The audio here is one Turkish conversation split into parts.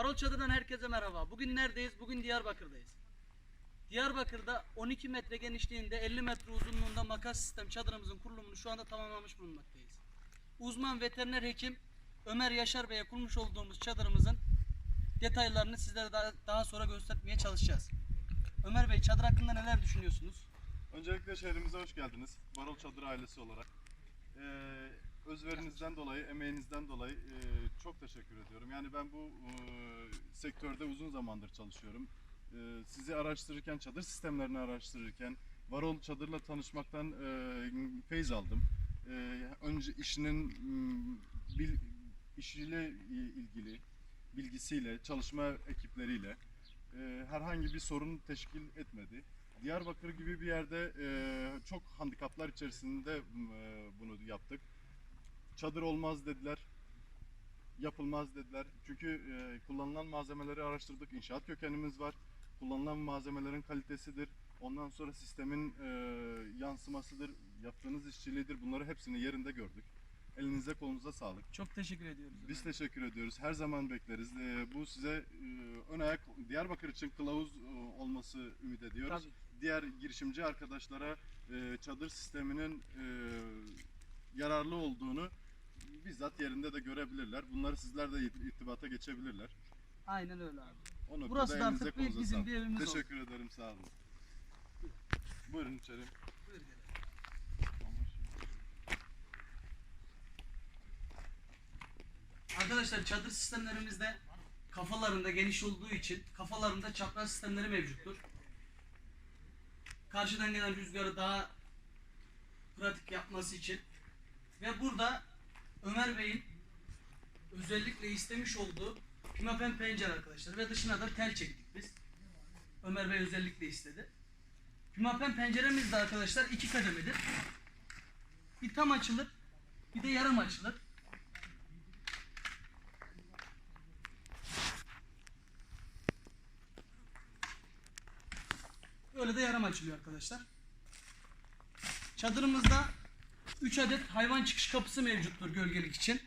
Varol Çadır'dan herkese merhaba. Bugün neredeyiz? Bugün Diyarbakır'dayız. Diyarbakır'da 12 metre genişliğinde 50 metre uzunluğunda makas sistem çadırımızın kurulumunu şu anda tamamlamış bulunmaktayız. Uzman veteriner hekim Ömer Yaşar Bey'e kurmuş olduğumuz çadırımızın detaylarını sizlere daha, daha sonra göstermeye çalışacağız. Ömer Bey çadır hakkında neler düşünüyorsunuz? Öncelikle şehrimize hoş geldiniz. Barol Çadır ailesi olarak. Ee, özverinizden dolayı, emeğinizden dolayı e, çok teşekkür ediyorum. Yani ben bu e, sektörde uzun zamandır çalışıyorum. E, sizi araştırırken, çadır sistemlerini araştırırken, Varol Çadır'la tanışmaktan e, feyz aldım. E, önce işinin bil, işiyle ilgili bilgisiyle, çalışma ekipleriyle e, herhangi bir sorun teşkil etmedi. Diyarbakır gibi bir yerde e, çok handikaplar içerisinde e, bunu yaptık. Çadır olmaz dediler, yapılmaz dediler. Çünkü e, kullanılan malzemeleri araştırdık, inşaat kökenimiz var. Kullanılan malzemelerin kalitesidir. Ondan sonra sistemin e, yansımasıdır, yaptığınız işçiliğidir. Bunları hepsini yerinde gördük. Elinize kolunuza sağlık. Çok teşekkür ediyoruz. Biz teşekkür ediyoruz. Her zaman bekleriz. Ee, bu size e, ön ayak Diyarbakır için kılavuz e, olması ümit ediyoruz. Tabii. Diğer girişimci arkadaşlara e, çadır sisteminin e, yararlı olduğunu bizzat yerinde de görebilirler. Bunları sizler de irtibata geçebilirler. Aynen öyle abi. O noktada Burası da elinize artık bir- kolunuza bizim sağlık. bir evimiz oldu. Teşekkür ederim. Sağ olun. Buyurun içeri. Buyur gel. Arkadaşlar çadır sistemlerimizde kafalarında geniş olduğu için kafalarında çapraz sistemleri mevcuttur. Karşıdan gelen rüzgarı daha pratik yapması için ve burada Ömer Bey'in özellikle istemiş olduğu pimapen pencere arkadaşlar ve dışına da tel çektik biz. Ömer Bey özellikle istedi. Pimapen penceremiz de arkadaşlar iki kademedir. Bir tam açılır, bir de yarım açılır. Böyle de yarım açılıyor arkadaşlar. Çadırımızda 3 adet hayvan çıkış kapısı mevcuttur gölgelik için.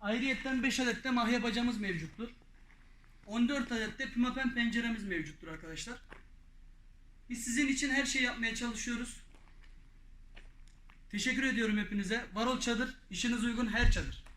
Ayrıyetten 5 adet de mahya bacamız mevcuttur. 14 adet de pimapen penceremiz mevcuttur arkadaşlar. Biz sizin için her şeyi yapmaya çalışıyoruz. Teşekkür ediyorum hepinize. Varol Çadır, işiniz uygun her çadır.